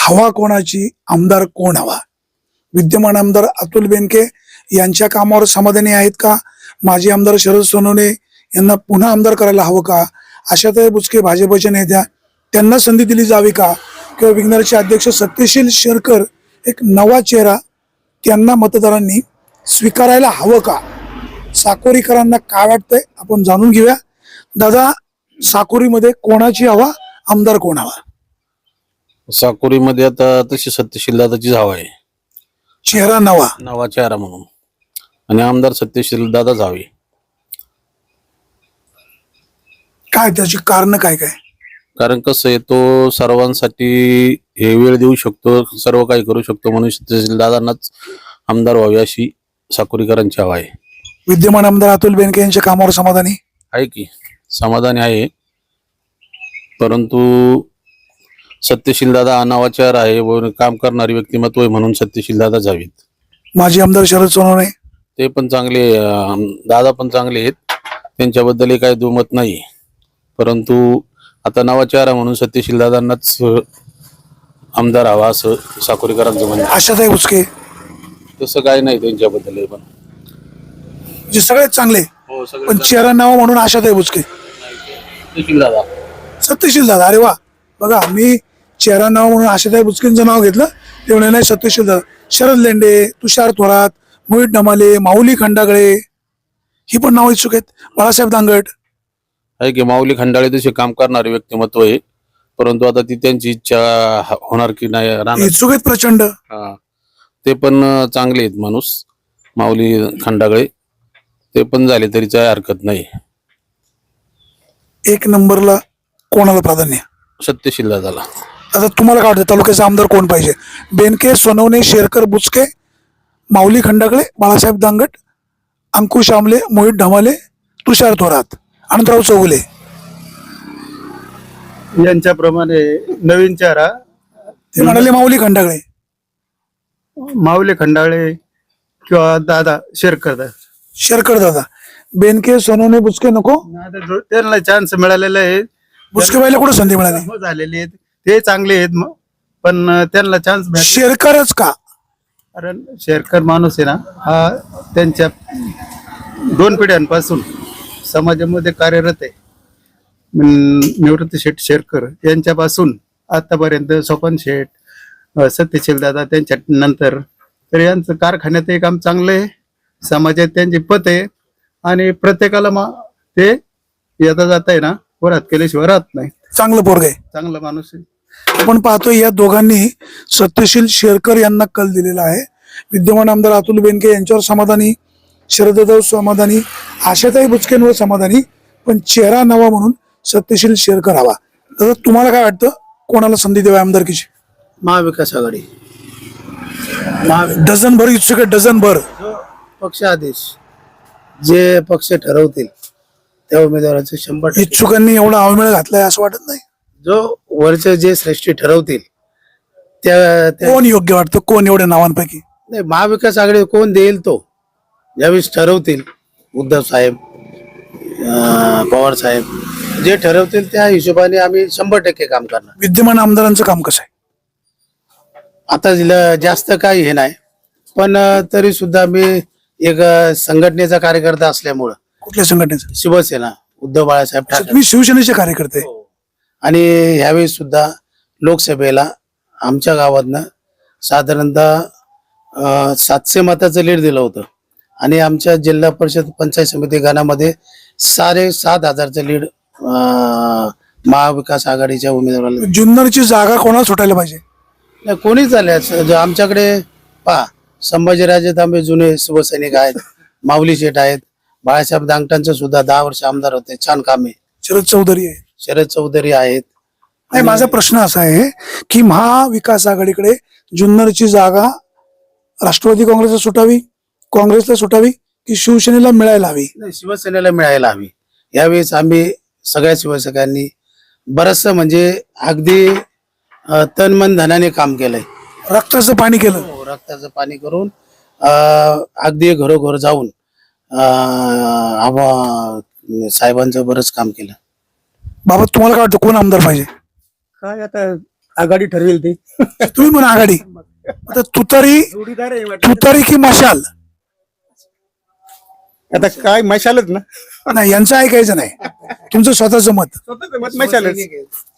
हवा कोणाची? आमदार कोण हवा? विद्यमान आमदार अतुल बेनके यांच्या कामावर समाधानी आहेत का? माजी आमदार शरद सोनवणे यांना पुन्हा आमदार करायला हवं का? आशाताई बुचके भाजपच्या नेत्या त्यांना संधी दिली जावी का? किंवा विघ्नरचे अध्यक्ष सत्यशील शेरकर एक नवा चेहरा त्यांना मतदारांनी स्वीकारायला हवं का? साकोरीकरांना काय वाटतंय? आपण जाणून घेऊया. दादा साकोरीमध्ये कोणाची हवा? आमदार कोण हवा? साकोरीमध्ये आता तशी सत्यशील दादाचीच हवा आहे. चेहरा नवा. नवा चेहरा म्हणून. आणि आमदार सत्यशील दादाच हवे काय त्याची कारण काय काय? कारण कसं आहे तो सर्वांसाठी हे वेळ देऊ शकतो सर्व काही करू शकतो म्हणून सत्यशील दादांनाच आमदार व्हावे अशी साकोरीकरांची हवा आहे. विद्यमान आमदार अतुल बेनके यांच्या कामावर समाधानी? आहे की? समाधानी आहे. परंतु सत्यशील दादा नवा चेहरा आहे व काम करणारी व्यक्तिमत्व आहे म्हणून सत्यशील दादाच हवेत माजी आमदार शरद सोनवणे ते पण चांगले अं, दादा पण चांगले आहेत. त्यांच्याबद्दलही काही दुमत नाही. परंतु आता नवा चेहरा म्हणून सत्यशील दादांनाच अं, आमदार हवा असं साकोरीकरांचं म्हणणं आहे. आशाताई बुचके तसं काही नाही त्यांच्याबद्दल पण. जे सगळेच चांगले. हो पण चेहरा नावा म्हणून आशाताई बुचके सत्यशील दादा. सत्यशील दादा अरे वा. बघा मी चेहरा नाव म्हणून आशाताई बुचकेंचं नाव घेतलं. ते म्हणे नाही सत्यशील शरद लेंडे तुषार थोरात मोहित डमाले माऊली खंडागळे ही पण नाव इच्छुक आहेत. बाळासाहेब दांगट आहे की माऊली खंडाळे तसे काम करणारे व्यक्तिमत्व आहे. परंतु आता ती त्यांची इच्छा होणार की नाही राहणार. इच्छुक आहेत प्रचंड. हा. ते पण चांगले आहेत माणूस. माऊली खंडागळे. ते पण झाले तरी काही हरकत नाही. एक नंबरला कोणाला प्राधान्य? सत्यशील दादाला आता तुम्हाला काय वाटतं तालुक्याचा आमदार कोण पाहिजे? बेनके सोनवणे शेरकर बुचके माऊली खंडागळे बाळासाहेब दांगट अंकुश आमले मोहित ढमाले तुषार थोरात अनंतराव चौगुले. यांच्याप्रमाणे नवीन चेहरा ते म्हणाले माऊली खंडागळे. माऊली खंडाळे किंवा दादा शेरकर दा- शेरकर दादा. बेनके सोनवणे बुचके नको? आता जो- त्यांना चान्स मिळालेला आहे. बुचके बाईला कुठं संधी मिळाली? हो झालेले आहेत. ते चांगले आहेत म- पण त्यांना चान्स शेरकरच का? कारण शेरकर माणूस आहे ना हा त्यांच्या दोन पिढ्यांपासून समाजामध्ये कार्यरत आहे. निवृत्ती शेठ शेरकर यांच्यापासून आतापर्यंत सोपन शेठ सत्यशील दादा त्यांच्या नंतर तर यांचं कारखान्यात एक काम चांगलं आहे. समाजात त्यांची पत आहे. आणि प्रत्येकाला मा ते येता जाता आहे ना वरात केल्याशिवाय राहत नाही. चांगलं पोरग आहे. चांगला माणूस आहे. आपण पाहतो या दोघांनी सत्यशील शेरकर यांना कल दिलेला आहे. विद्यमान आमदार अतुल बेनके यांच्यावर समाधानी शरददेव समाधानी आशाताई बुचकेंवर समाधानी पण चेहरा नवा म्हणून सत्यशील शेरकर हवा. तर तुम्हाला काय वाटतं? कोणाला संधी द्यावी आमदारकीची? महाविकास आघाडी. डझन भर इच्छुक आहे डझन भर पक्ष आदेश जे पक्ष ठरवतील त्या उमेदवाराचे शंभर टक्के. इच्छुकांनी एवढा अवमेळ घातलाय असं वाटत नाही? जो वरचे जे श्रेष्ठी ठरवतील त्या त्या- कोण योग्य वाटतं? कोण एवढ्या नावांपैकी? नाही, महाविकास आघाडी कोण देईल तो? ज्यावेळेस ठरवतील उद्धव साहेब अं, पवार साहेब जे ठरवतील त्या हिशोबाने आम्ही शंभर टक्के काम करणार. विद्यमान आमदारांचं काम कसं आहे? आता जिला जास्त काही हे नाही पण तरी सुद्धा मी एक अं, संघटनेचा कार्यकर्ता असल्यामुळं कुठल्या संघटनेचं? शिवसेना उद्धव बाळासाहेब ठाकरे. तुम्ही शिवसेनेचे कार्यकर्ते आणि ह्यावेळी सुद्धा लोकसभेला आमच्या गावातनं साधारणतः अं, सातशे मताचं लीड दिलं होतं. आणि आमच्या जिल्हा परिषद पंचायत समिती गणामध्ये साडे सात हजारचं लीड महाविकास आघाडीच्या उमेदवाराला जुन्नरची जागा कोणाला सुटायला पाहिजे? नाही, कोणी झाले आमच्याकडे पहा संभाजीराजे तांबे जुने शिवसैनिक आहेत माऊली शेठ आहेत बाळासाहेब दांगटांचं सुद्धा दहा वर्ष आमदार होते. छान कामे शरद चौधरी आहे शरद चौधरी आहेत. नाही माझा प्रश्न असा आहे की महाविकास आघाडीकडे जुन्नरची जागा राष्ट्रवादी काँग्रेसला सुटावी काँग्रेसला सुटावी की शिवसेनेला मिळायला हवी? नाही शिवसेनेला मिळायला हवी. यावेळेस आम्ही सगळ्या शिवसैनिकांनी बरचस म्हणजे अगदी अं, तन मन धनाने काम केलंय. रक्ताचं पाणी केलं. हो, रक्ताचं पाणी करून अं, अगदी घरोघर जाऊन आबा- साहेबांचं बरंच काम केलं. बाबा तुम्हाला काय वाटतं कोण आमदार पाहिजे? काय आता आघाडी ठरवेल ते. तुम्ही म्हणा आघाडी. आता तुतारी जोडीदार आहे तुतारी की मशाल? आता काय मशालच ना? नाही यांचं ऐकायचं नाही. तुमचं स्वतःचं मत. स्वतःच मत मशालच.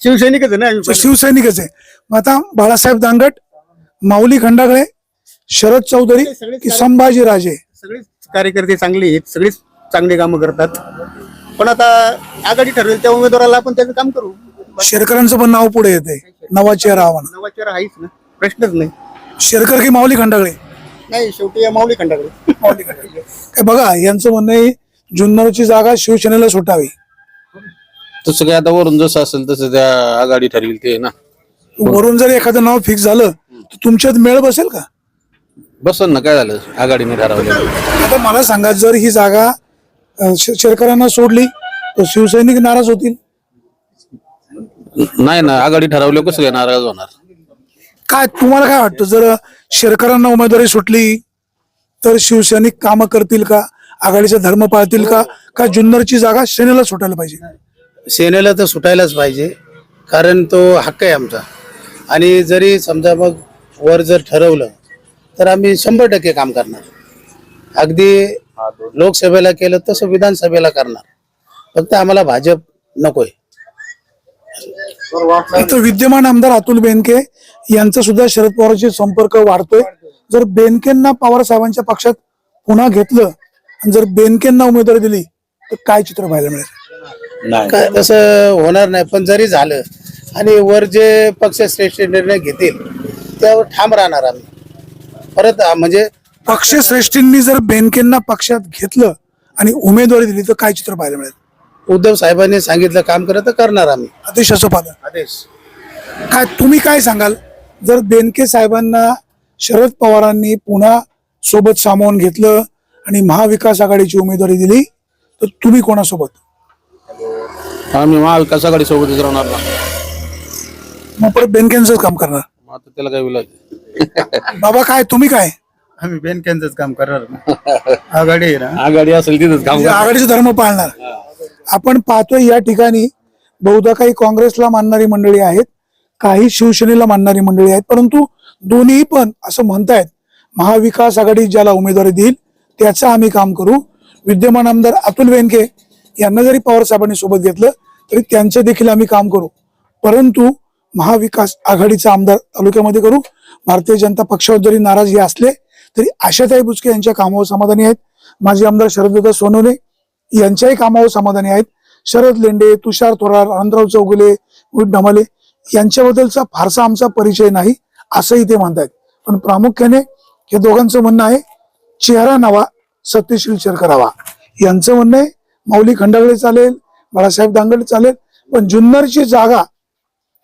शिवसैनिकच आहे ना आम्ही शिवसैनिकच आहे. मग आता बाळासाहेब दांगट माऊली खंडागळे शरद चौधरी की संभाजी राजे सगळेच कार्यकर्ते चांगले आहेत सगळेच चांगले कामं करतात. पण आता आघाडी ठरवेल त्या उमेदवाराला आपण त्याचं काम करू. शेरकरांचं पण नाव पुढे येते नवा चेहरा आव्हान नवाचार आहेच ना. प्रश्नच नाही. शेरकर की माऊली खंडागळे? नाही शेवटी या माऊली खंडाकडे माऊली खंडागळे. काय बघा यांचं म्हणणं आहे जुन्नरची जागा शिवसेनेला सुटावी. तसं काय आता वरून जसं असेल तसं त्या आघाडी ठरविल ते ना. वरून जर एखादं नाव फिक्स झालं तर तुमच्यात मेळ बसेल का? बसन ना काय झालं? आघाडीने ठरवलं. आता मला सांगा जर ही जागा अं, शे- शेरकरांना सोडली तर शिवसैनिक नाराज होतील? नाही ना आघाडी ठरवल्यावर कसं काय नाराज होणार? काय तुम्हाला काय वाटतं जर शेरकरांना उमेदवारी सुटली तर शिवसैनिक कामं करतील का? आघाडीचा धर्म पाळतील का? का जुन्नरची जागा सेनेला सुटायला पाहिजे? सेनेला तर सुटायलाच पाहिजे कारण तो हक्क आहे आमचा. आणि जरी समजा मग वर जर ठरवलं तर आम्ही शंभर टक्के काम करणार. अगदी लोकसभेला केलं तसं विधानसभेला करणार. फक्त आम्हाला भाजप नकोय. इथं विद्यमान आमदार अतुल बेनके यांचा सुद्धा शरद पवारांशी संपर्क वाढतोय. जर बेनकेंना पवार साहेबांच्या पक्षात पुन्हा घेतलं आणि जर बेनकेंना उमेदवारी दिली तर काय चित्र पाहायला मिळेल? काय तसं होणार नाही पण जरी झालं आणि वर जे पक्षश्रेष्ठ निर्णय घेतील त्यावर ठाम राहणार आम्ही. परत म्हणजे पक्षश्रेष्ठींनी जर बेनकेंना पक्षात घेतलं आणि उमेदवारी दिली तर काय चित्र पाहायला मिळेल? उद्धव साहेबांनी सांगितलं काम करत तर करणार आम्ही. अतिशय पालन. आदेश. काय तुम्ही काय सांगाल? जर बेनके साहेबांना शरद पवारांनी पुन्हा सोबत सामावून घेतलं आणि महाविकास आघाडीची उमेदवारी दिली तर तुम्ही कोणासोबत? आम्ही महाविकास आघाडी सोबतच राहणार ना. मग परत बेनकेंचंच काम करणार. मग आता त्याला काय विलाज बाबा काय तुम्ही काय? आम्ही बँकेच काम करणार ना. आघाडी आहे ना. आघाडी असेल तिथंच काम म्हणजे आघाडीचा धर्म पाळणार. आपण पाहतोय या ठिकाणी बहुधा काही काँग्रेसला मानणारी मंडळी आहेत काही शिवसेनेला मानणारी मंडळी आहेत परंतु दोन्ही पण असं म्हणतायत महाविकास आघाडी ज्याला उमेदवारी देईल त्याचं आम्ही काम करू. विद्यमान आमदार अतुल बेनके यांना जरी पवार साहेबांनी सोबत घेतलं तरी त्यांचे देखील आम्ही काम करू. परंतु महाविकास आघाडीचा आमदार तालुक्यामध्ये करू भारतीय जनता पक्षावर जरी नाराजी असले तरी आशाताई बुचके यांच्या कामावर समाधानी आहेत. माजी आमदार शरददा सोनवणे यांच्याही कामावर समाधानी आहेत. शरद लेंडे तुषार थोरार आनंदराव चौगुले ढमाले यांच्याबद्दलचा फारसा आमचा परिचय नाही असंही ते म्हणतायत. पण प्रामुख्याने हे दोघांचं म्हणणं आहे चेहरा नवा सत्यशील शेरकरावा यांचं म्हणणं आहे माऊली खंडागळे चालेल बाळासाहेब दांगडे चालेल पण जुन्नरची जागा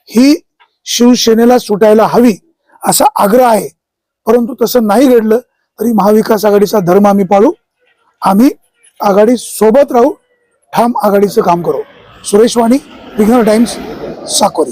ही शिवसेनेला सुटायला हवी असा आग्रह आहे. परंतु तसं नाही घडलं तरी महाविकास आघाडीचा धर्म आम्ही पाळू. आम्ही आघाडी सोबत राहू. ठाम आघाडीचं काम करू. सुरेश वाणी विघ्नर टाइम्स साकोरी.